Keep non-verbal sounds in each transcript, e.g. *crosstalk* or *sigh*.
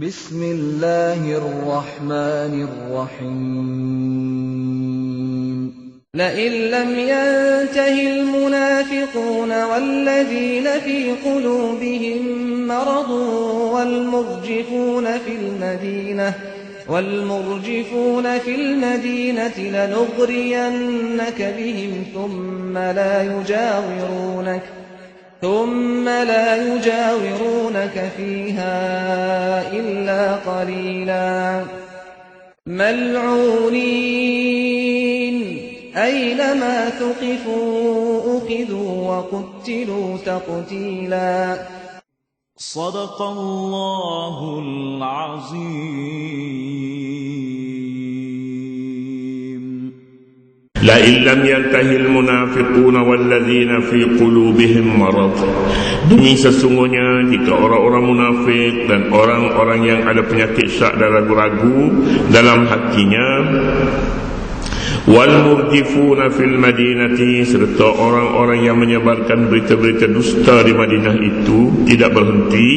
بسم الله الرحمن الرحيم. لئن لم ينته المنافقون والذين في قلوبهم مرض والمرجفون في المدينة والمرجفون في المدينة لنغرينك بهم ثم لا يجاورونك. ثم لا يجاورونك فيها إلا قليلا. ملعونين. أينما ثقفوا أخذوا وقتلوا تقتيلا. صدق الله العظيم. لئن لم ينتهي المنافقون والذين في قلوبهم مرض demi sesungguhnya jika orang-orang munafik dan orang-orang yang ada penyakit syak dan ragu-ragu dalam hatinya wal murjifuna fil madinati serta orang-orang yang menyebarkan berita-berita dusta di Madinah itu tidak berhenti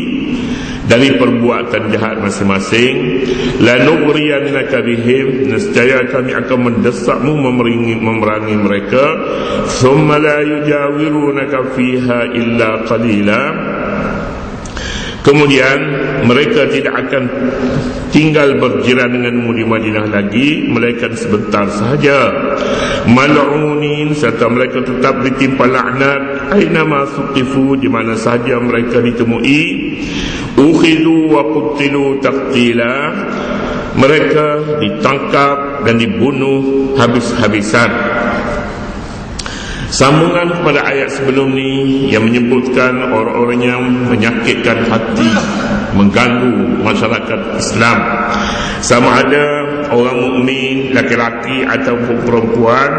dari perbuatan jahat masing-masing. Lanugriyannaka bihim nescaya kami akan mendesakmu memerangi, memerangi mereka. Thumma la yujawirunaka fiha illa qalila. Kemudian mereka tidak akan tinggal berjiran denganmu di Madinah lagi Melainkan sebentar sahaja. Mal'unin serta mereka tetap ditimpa laknat. Aina masuqifu di mana sahaja mereka ditemui Ukhidu wa kutilu taqtila Mereka ditangkap dan dibunuh habis-habisan Sambungan kepada ayat sebelum ni yang menyebutkan orang-orang yang menyakitkan hati, mengganggu masyarakat Islam. Sama ada orang mukmin laki-laki ataupun perempuan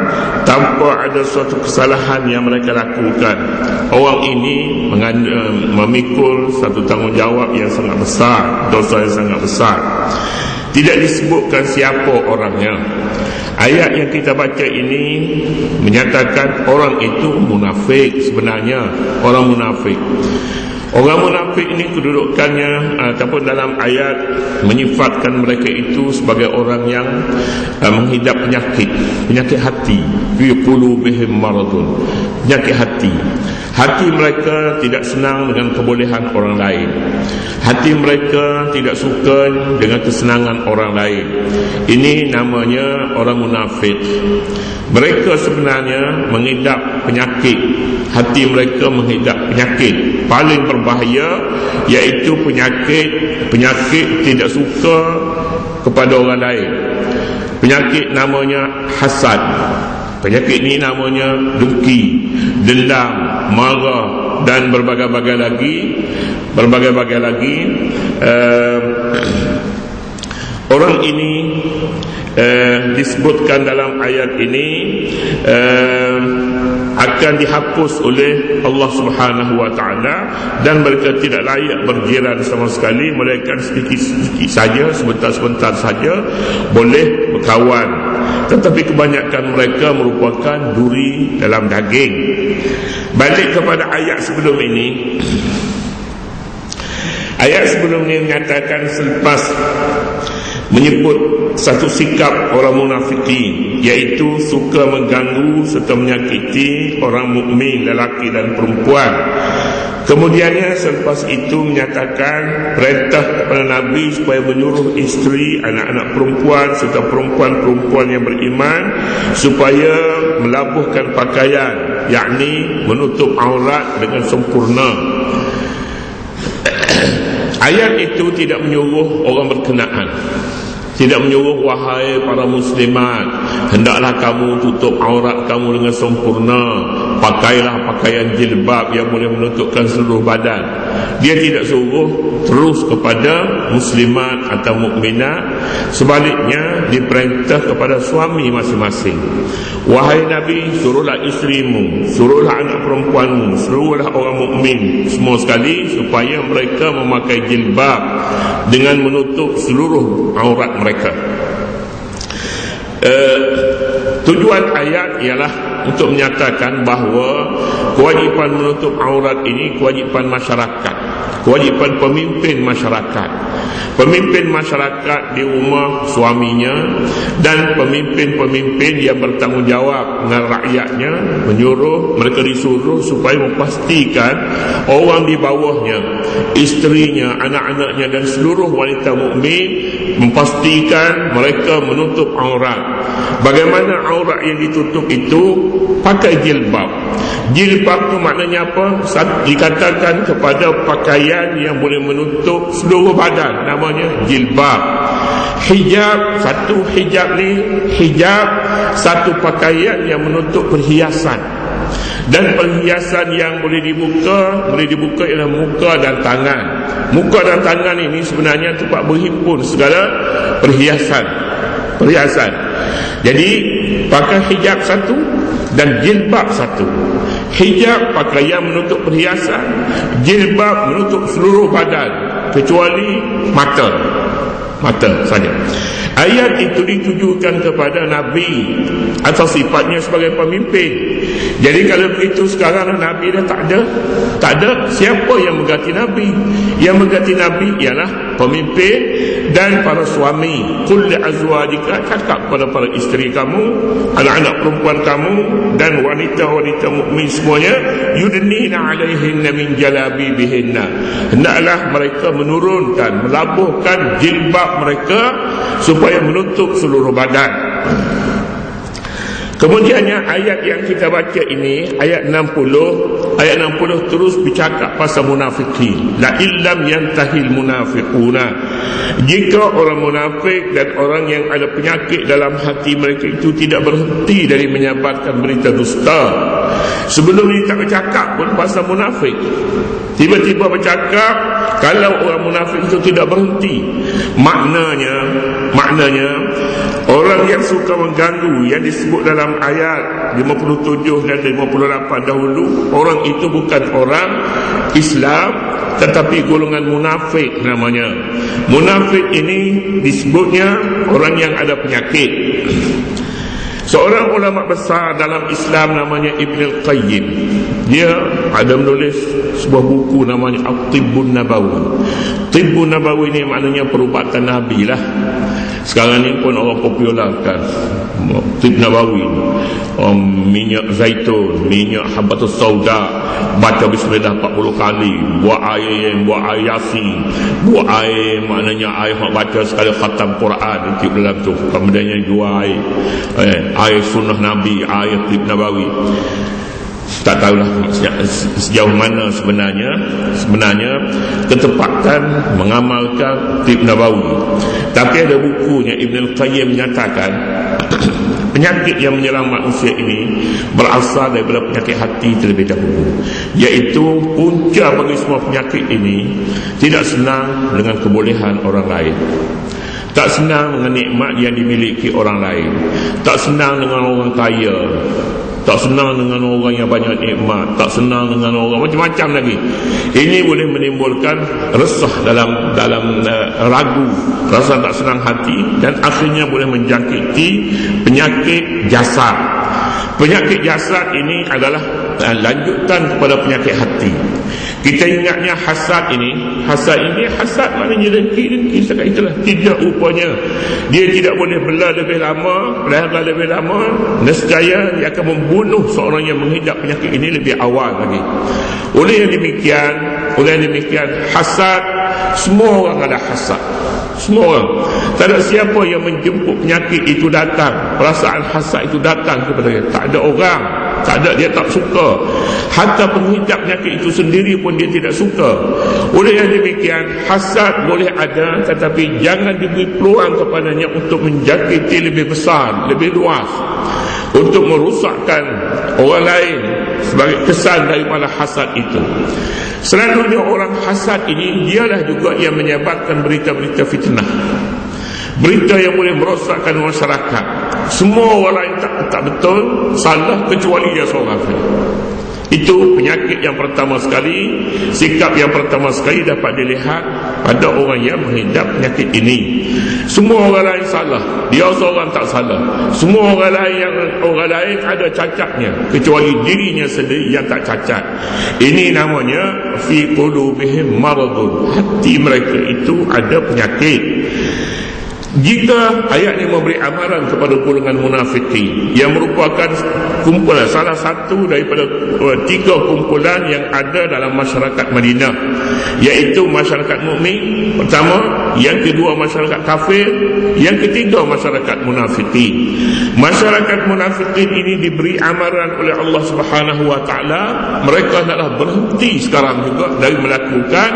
tanpa ada suatu kesalahan yang mereka lakukan. Orang ini memikul satu tanggungjawab yang sangat besar, dosa yang sangat besar. Tidak disebutkan siapa orangnya. Ayat yang kita baca ini menyatakan orang itu munafik sebenarnya orang munafik. Orang munafik ini kedudukannya ataupun dalam ayat menyifatkan mereka itu sebagai orang yang uh, menghidap penyakit, penyakit hati, fi qulubihim maradun. Penyakit hati. Hati mereka tidak senang dengan kebolehan orang lain. Hati mereka tidak suka dengan kesenangan orang lain. Ini namanya orang munafik. Mereka sebenarnya mengidap penyakit. Hati mereka mengidap penyakit paling berbahaya iaitu penyakit penyakit tidak suka kepada orang lain. Penyakit namanya hasad. Penyakit ini namanya dengki, dendam, marah dan berbagai-bagai lagi berbagai-bagai lagi uh, orang ini uh, disebutkan dalam ayat ini uh, akan dihapus oleh Allah Subhanahu wa taala dan mereka tidak layak berjiran sama sekali melainkan sedikit-sedikit saja sebentar-sebentar saja boleh berkawan. Tetapi kebanyakan mereka merupakan duri dalam daging. Balik kepada ayat sebelum ini. *clears throat* Ayat sebelum ini menyatakan selepas menyebut satu sikap orang munafiki iaitu suka mengganggu serta menyakiti orang mukmin lelaki dan perempuan. Kemudiannya selepas itu menyatakan perintah kepada Nabi supaya menyuruh isteri anak-anak perempuan serta perempuan-perempuan yang beriman supaya melabuhkan pakaian yakni menutup aurat dengan sempurna. *coughs* Ayat itu tidak menyuruh orang berkenaan tidak menyuruh wahai para muslimat hendaklah kamu tutup aurat kamu dengan sempurna. Pakailah pakaian jilbab yang boleh menutupkan seluruh badan dia tidak suruh terus kepada muslimat atau mukminat. Sebaliknya diperintah kepada suami masing-masing. Wahai nabi suruhlah isterimu suruhlah anak perempuanmu suruhlah orang mukmin semua sekali supaya mereka memakai jilbab dengan menutup seluruh aurat mereka. Uh, tujuan ayat ialah untuk menyatakan bahawa kewajipan menutup aurat ini kewajipan masyarakat kewajipan pemimpin masyarakat. Pemimpin masyarakat di rumah suaminya dan pemimpin-pemimpin yang bertanggungjawab dengan rakyatnya menyuruh mereka disuruh supaya memastikan orang di bawahnya isterinya, anak-anaknya dan seluruh wanita mukmin memastikan mereka menutup aurat. Bagaimana aurat yang ditutup itu? Pakai jilbab. Jilbab tu maknanya apa? Dikatakan kepada pakaian yang boleh menutup seluruh badan. Namanya jilbab. Hijab satu hijab ni hijab satu pakaian yang menutup perhiasan dan perhiasan yang boleh dibuka boleh dibuka ialah muka dan tangan. Muka dan tangan ini sebenarnya tempat berhimpun segala perhiasan. Perhiasan. Jadi pakai hijab satu dan jilbab satu. Hijab pakaian menutup perhiasan jilbab menutup seluruh badan kecuali mata mata saja. Ayat itu ditujukan kepada Nabi atau sifatnya sebagai pemimpin. Jadi kalau begitu sekarang Nabi dah tak ada. Tak ada siapa yang mengganti Nabi. Yang mengganti Nabi ialah pemimpin dan para suami qul azwajika cakap kepada para isteri kamu anak-anak perempuan kamu dan wanita-wanita mukmin semuanya yudnina alaihinna min jalabibihinna. Hendaklah mereka menurunkan melabuhkan jilbab mereka supaya menutup seluruh badan. Kemudiannya ayat yang kita baca ini ayat 60 ayat 60 terus bercakap pasal munafikin. La illam yantahil munafiquna jika orang munafik dan orang yang ada penyakit dalam hati mereka itu tidak berhenti dari menyabarkan berita dusta. Sebelum ini tak bercakap pun pasal munafik. Tiba-tiba bercakap kalau orang munafik itu tidak berhenti. Maknanya maknanya Orang yang suka mengganggu yang disebut dalam ayat 57 dan 58 dahulu Orang itu bukan orang Islam tetapi golongan munafik namanya. Munafik ini disebutnya orang yang ada penyakit. Seorang ulama besar dalam Islam namanya Ibn Al-Qayyim. Dia ada menulis sebuah buku namanya Al-Tibbun Nabawi. Tibbun Nabawi ini maknanya perubatan Nabi lah sekarang ni pun orang popularkan Tib Nabawi. Um, Minyak zaitun Minyak habatus sauda. Baca bismillah 40 kali. Buat air Buat air yasin Buat air Maknanya air yang baca sekali khatam Quran. Tib dalam tu. Kemudiannya jual air. Eh, Air sunnah Nabi Air Tib Nabawi tak tahulah sejauh mana sebenarnya sebenarnya ketepatan mengamalkan tip Nabawi. Tapi ada bukunya Ibn Al-Qayyim menyatakan *clears throat* penyakit yang menyerang manusia ini berasal daripada penyakit hati terlebih dahulu iaitu punca bagi semua penyakit ini tidak senang dengan kebolehan orang lain. Tak senang dengan nikmat yang dimiliki orang lain. Tak senang dengan orang kaya tak senang dengan orang yang banyak nikmat. Tak senang dengan orang macam-macam lagi. Ini boleh menimbulkan resah dalam dalam uh, ragu. Rasa tak senang hati dan akhirnya boleh menjangkiti penyakit jasad. Penyakit jasad ini adalah lanjutan kepada penyakit hati. Kita ingatnya hasad ini. Hasad ini Hasad maknanya dengki-dengki Sekat itulah. Tidak rupanya. Dia tidak boleh belah lebih lama Belah lebih lama Nescaya Dia akan membunuh Seorang yang menghidap penyakit ini Lebih awal lagi. Oleh yang demikian Oleh yang demikian Hasad Semua orang ada hasad. Semua orang. Tak ada siapa yang menjemput penyakit itu datang. Perasaan hasad itu datang kepada dia. Tak ada orang tak ada dia tak suka. Hatta penghidap penyakit itu sendiri pun dia tidak suka. Oleh yang demikian hasad boleh ada tetapi jangan diberi peluang kepadanya untuk menjangkiti lebih besar lebih luas. Untuk merusakkan orang lain sebagai kesan daripada hasad itu. Selalunya orang hasad ini dialah juga yang menyebarkan berita-berita fitnah. Berita yang boleh merosakkan masyarakat semua orang tak, tak betul salah kecuali dia seorang itu penyakit yang pertama sekali sikap yang pertama sekali dapat dilihat pada orang yang menghidap penyakit ini. Semua orang lain salah dia seorang tak salah. Semua orang lain yang orang lain ada cacatnya kecuali dirinya sendiri yang tak cacat. Ini namanya fi qulubihim maradun. Hati mereka itu ada penyakit jika ayat ini memberi amaran kepada golongan munafikin yang merupakan kumpulan salah satu daripada uh, tiga kumpulan yang ada dalam masyarakat Madinah iaitu masyarakat mukmin pertama yang kedua masyarakat kafir. Yang ketiga masyarakat munafikin. Masyarakat munafikin ini diberi amaran oleh Allah Subhanahu wa taala. Mereka hendaklah berhenti sekarang juga dari melakukan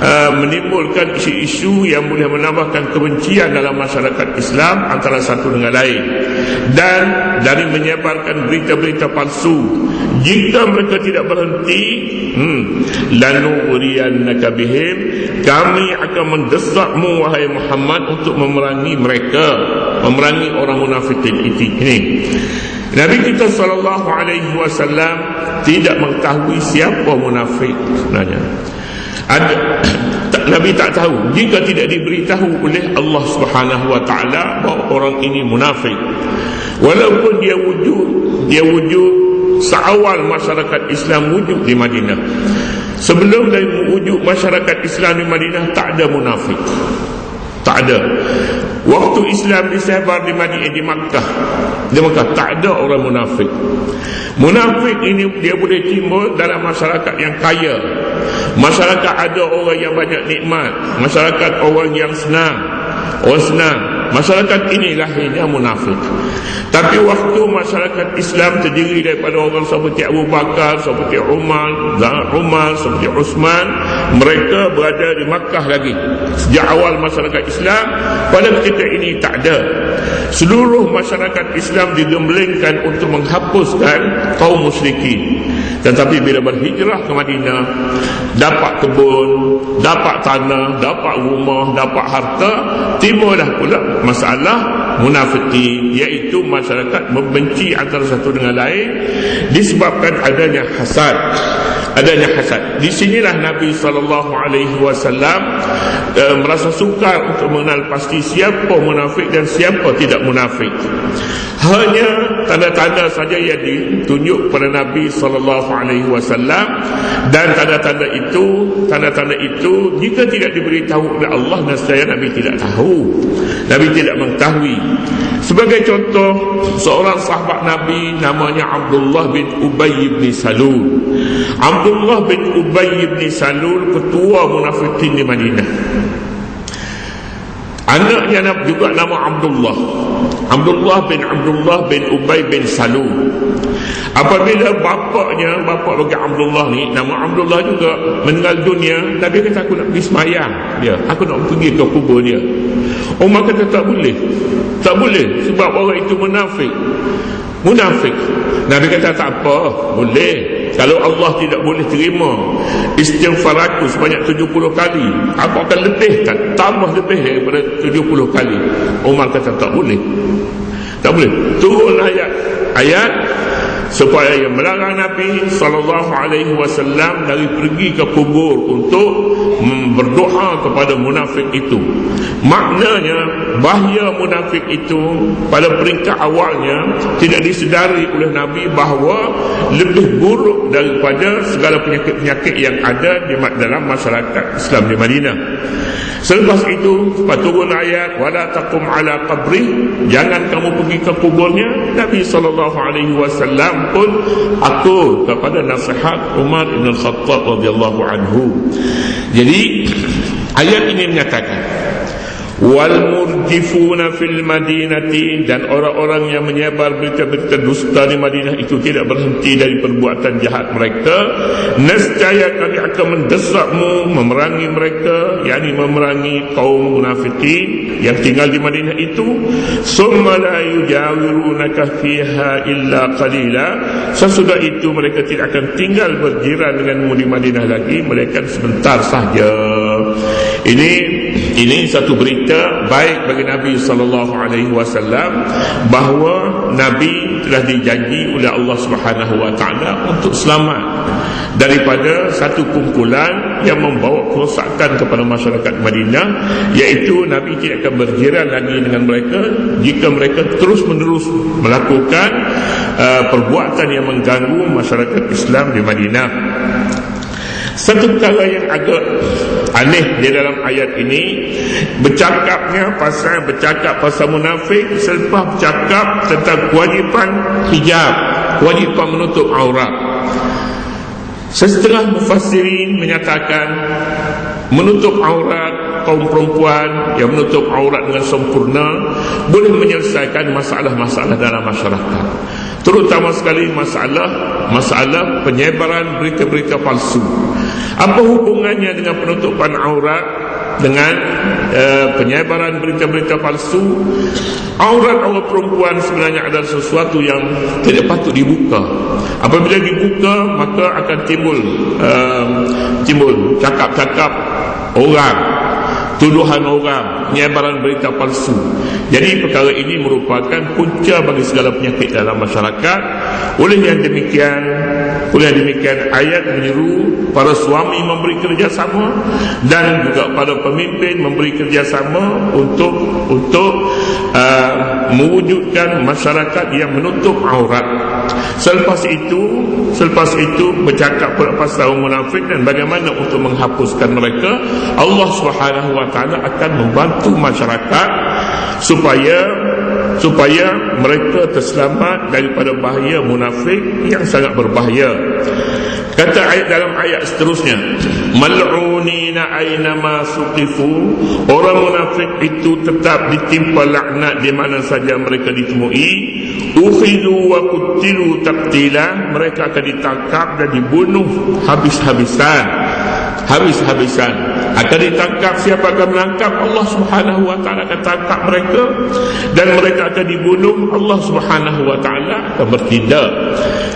uh, menimbulkan isu-isu yang boleh menambahkan kebencian dalam masyarakat Islam antara satu dengan lain dan dari menyebarkan berita-berita palsu. Jika mereka tidak berhenti hmm, uriyannaka bihim kami akan mendesakmu wahai Muhammad untuk memerangi mereka. Memerangi orang munafikin ini. Nabi kita sallallahu alaihi wasallam tidak mengetahui siapa munafik. Sebenarnya. Ada Nabi tak tahu. Jika tidak diberitahu oleh Allah Subhanahu wa taala bahawa orang ini munafik. Walaupun dia wujud dia wujud seawal masyarakat Islam wujud di Madinah. Sebelum dari wujud masyarakat Islam di Madinah tak ada munafik. Tak ada waktu Islam disebar di Madinah di Makkah di Makkah tak ada orang munafik. Munafik ini dia boleh timbul dalam masyarakat yang kaya. Masyarakat ada orang yang banyak nikmat. Masyarakat orang yang senang. Orang senang Masyarakat ini lahirnya munafik. Tapi waktu masyarakat Islam terdiri daripada orang seperti Abu Bakar Seperti Umar Umar Seperti Osman Mereka berada di Makkah lagi. Sejak awal masyarakat Islam Pada ketika ini tak ada. Seluruh masyarakat Islam digemblengkan untuk menghapuskan kaum musyrikin. Tetapi bila berhijrah ke Madinah Dapat kebun Dapat tanah Dapat rumah Dapat harta Timurlah pula masalah munafiki Iaitu masyarakat membenci antara satu dengan lain Disebabkan adanya hasad. Adanya hasad. Di sinilah Nabi SAW e, Merasa sukar untuk mengenal pasti Siapa munafik dan siapa tidak munafik. Hanya tanda-tanda saja yang ditunjuk pada Nabi sallallahu alaihi wasallam dan tanda-tanda itu tanda-tanda itu jika tidak diberitahu oleh Allah nescaya Nabi tidak tahu. Nabi tidak mengetahui sebagai contoh seorang sahabat Nabi namanya Abdullah bin Ubay bin Salul. Abdullah bin Ubay bin Salul ketua munafikin di Madinah. Anaknya juga nama Abdullah. Abdullah bin Abdullah bin Ubay bin Salul. Apabila bapaknya Bapak bagi Abdullah ni Nama Abdullah juga meninggal dunia Nabi kata aku nak pergi semayang. Dia Aku nak pergi ke kubur dia Umar kata tak boleh. Tak boleh sebab orang itu munafik. Munafik. Nabi kata tak apa Boleh. Kalau Allah tidak boleh terima istighfar aku sebanyak 70 kali aku akan lebihkan tambah lebih daripada 70 kali. Umar kata tak boleh. Tak boleh. Turun ayat ayat supaya yang melarang Nabi sallallahu alaihi wasallam dari pergi ke kubur untuk berdoa kepada munafik itu. Maknanya bahaya munafik itu pada peringkat awalnya tidak disedari oleh Nabi bahawa lebih buruk daripada segala penyakit-penyakit yang ada di dalam masyarakat Islam di Madinah Selepas itu turun ayat wala taqum ala qabri jangan kamu pergi ke kuburnya Nabi wasallam pun akur kepada nasihat Umar bin Khattab radhiyallahu anhu. Jadi ayat ini menyatakan wal murjifuna fil madinati. Dan orang-orang yang menyebar berita-berita dusta di Madinah itu tidak berhenti dari perbuatan jahat mereka. Nescaya kami akan mendesakmu memerangi mereka yakni memerangi kaum munafikin yang tinggal di Madinah itu. Summa la yujawirunaka fiha illa qalila. Sesudah itu mereka tidak akan tinggal berjiran denganmu di Madinah lagi. Mereka sebentar saja ini ini satu berita baik bagi Nabi sallallahu alaihi wasallam bahawa Nabi telah dijanji oleh Allah Subhanahu wa taala untuk selamat daripada satu kumpulan yang membawa kerosakan kepada masyarakat Madinah iaitu Nabi tidak akan berjiran lagi dengan mereka jika mereka terus menerus melakukan uh, perbuatan yang mengganggu masyarakat Islam di Madinah. Satu perkara yang agak aneh di dalam ayat ini bercakapnya pasal bercakap pasal munafik selepas bercakap tentang kewajipan hijab kewajipan menutup aurat Sesetengah mufassirin menyatakan menutup aurat kaum perempuan yang menutup aurat dengan sempurna boleh menyelesaikan masalah-masalah dalam masyarakat. Terutama sekali masalah masalah penyebaran berita-berita palsu. Apa hubungannya dengan penutupan aurat dengan uh, penyebaran berita-berita palsu aurat-aurat perempuan sebenarnya adalah sesuatu yang tidak patut dibuka apabila dibuka maka akan timbul uh, timbul cakap-cakap orang tuduhan orang, penyebaran berita palsu. Jadi perkara ini merupakan punca bagi segala penyakit dalam masyarakat. Oleh yang demikian, oleh demikian ayat menyeru para suami memberi kerjasama dan juga para pemimpin memberi kerjasama untuk untuk uh, mewujudkan masyarakat yang menutup aurat. Selepas itu, selepas itu bercakap pasal munafik dan bagaimana untuk menghapuskan mereka, Allah Subhanahu wa taala akan membantu masyarakat supaya supaya mereka terselamat daripada bahaya munafik yang sangat berbahaya. Kata ayat dalam ayat seterusnya, mal'unina aina ma suqifu, orang munafik itu tetap ditimpa laknat di mana saja mereka ditemui, ukhidu wa kutilu taqtila, mereka akan ditangkap dan dibunuh habis-habisan. Habis-habisan akan ditangkap siapa akan menangkap Allah Subhanahu wa taala akan tangkap mereka. Dan mereka akan dibunuh Allah Subhanahu wa taala akan bertindak.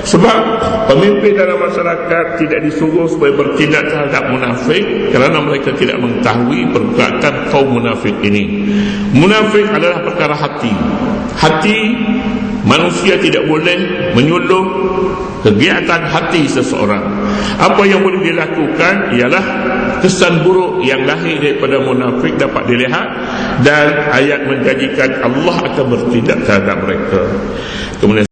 Sebab pemimpin dalam masyarakat tidak disuruh supaya bertindak terhadap munafik kerana mereka tidak mengetahui perbuatan kaum munafik ini. Munafik adalah perkara hati. Hati manusia tidak boleh menyuluh kegiatan hati seseorang. Apa yang boleh dilakukan ialah kesan buruk yang lahir daripada munafik dapat dilihat dan ayat menjanjikan Allah akan bertindak terhadap mereka. Kemudian